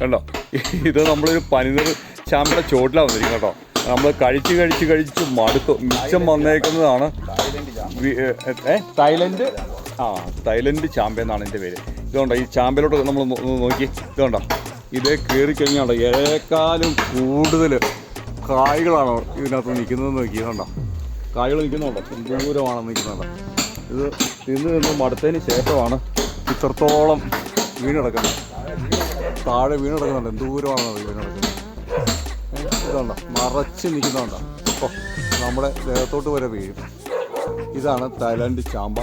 കണ്ടോ? ഇത് നമ്മളൊരു പനിനീർ ചാമ്പയുടെ ചോട്ടിലാണ് വന്നിരിക്കും കേട്ടോ. നമ്മൾ കഴിച്ച് കഴിച്ച് കഴിച്ച് മടുത്തു. മിച്ചം വന്നേക്കുന്നതാണ് തൈലൻഡ് ഏ, തായ്ലൻഡ്? ആ തായ്ലൻഡ് ചാമ്പ എന്നാണ് എന്റെ പേര്. ഇതുകൊണ്ടോ ഈ ചാമ്പയിലോട്ട് നമ്മൾ നോക്കി. ഇതുകൊണ്ടോ? ഇത് കയറി കഴിഞ്ഞാണ്ടോ ഏക്കാലും കൂടുതൽ കായ്കളാണ് ഇതിനകത്ത് നിൽക്കുന്നത് നോക്കി. ഇതുകൊണ്ടോ? കായ്കൾ നിൽക്കുന്നുണ്ടോ? ദൂരമാണ് നിൽക്കുന്നുണ്ടോ? ഇത് തിന്ന് നിന്ന് മടുത്തതിന് ശേഷമാണ് ഇത്രത്തോളം വീണ് താഴെ വീണ് എന്തൂരമാണ് വീണ് കിടക്കുന്നത് ഇതുണ്ടോ? മറച്ച് നിൽക്കുന്നുണ്ട്? അപ്പോൾ നമ്മുടെ ദേഹത്തോട്ട് വരെ വീഴും. ഇതാണ് തായ്ലാൻഡ് ചാമ്പ.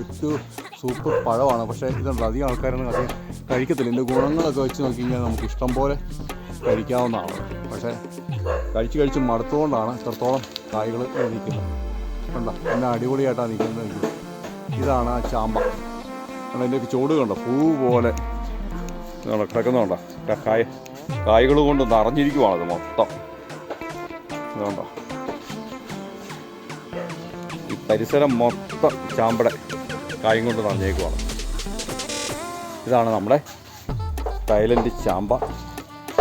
ഏറ്റവും സൂപ്പർ പഴമാണ്. പക്ഷേ ഇതുണ്ട്? അധികം ആൾക്കാരൊന്നും അത് കഴിക്കത്തില്ല. ഇതിന്റെ ഗുണങ്ങളൊക്കെ വെച്ച് നോക്കി കഴിഞ്ഞാൽ നമുക്ക് ഇഷ്ടം പോലെ കഴിക്കാവുന്നതാണ്. പക്ഷേ കഴിച്ച് കഴിച്ച് മടുത്തുകൊണ്ടാണ് ഇത്രത്തോളം കായ്കൾ നിൽക്കുന്നത്. കണ്ടോ? എന്നെ അടിപൊളിയായിട്ടാണ് നിൽക്കുന്നത്. ഇതാണ് ആ ചാമ്പ. കണ്ടോ എന്റെ ചോട് കണ്ടോ? പൂ പോലെ ഇതാണോ കിടക്കുന്നുണ്ടോ കായ കായ്കൾ കൊണ്ട് നിറഞ്ഞിരിക്കുവാണത് മൊത്തം. ഈ പരിസരം മൊത്തം ചാമ്പട കായും കൊണ്ട് നിറഞ്ഞേക്കുവാണ് ഇതാണ് നമ്മുടെ തൈലന്റ് ചാമ്പ.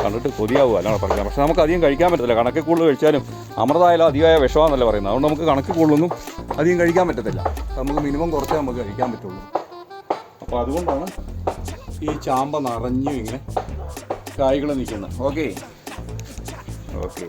കണ്ടിട്ട് കൊതിയാവുക അല്ലാതെ പറയുന്നത് പക്ഷെ നമുക്ക് അധികം കഴിക്കാൻ പറ്റത്തില്ല. കണക്ക് കൂടുതൽ കഴിച്ചാലും അമൃതായാലും അധികമായ വിഷമാണെന്നല്ല പറയുന്നത്. അതുകൊണ്ട് നമുക്ക് കണക്ക് കൂടുതലൊന്നും അധികം കഴിക്കാൻ പറ്റത്തില്ല. നമുക്ക് മിനിമം കുറച്ചേ നമുക്ക് കഴിക്കാൻ പറ്റുള്ളൂ. അപ്പോൾ അതുകൊണ്ടാണ് ഈ ചാമ്പ നിറഞ്ഞു ഇങ്ങനെ കായ്കൾ നിൽക്കുന്നത്. ഓക്കെ. ഓക്കെ.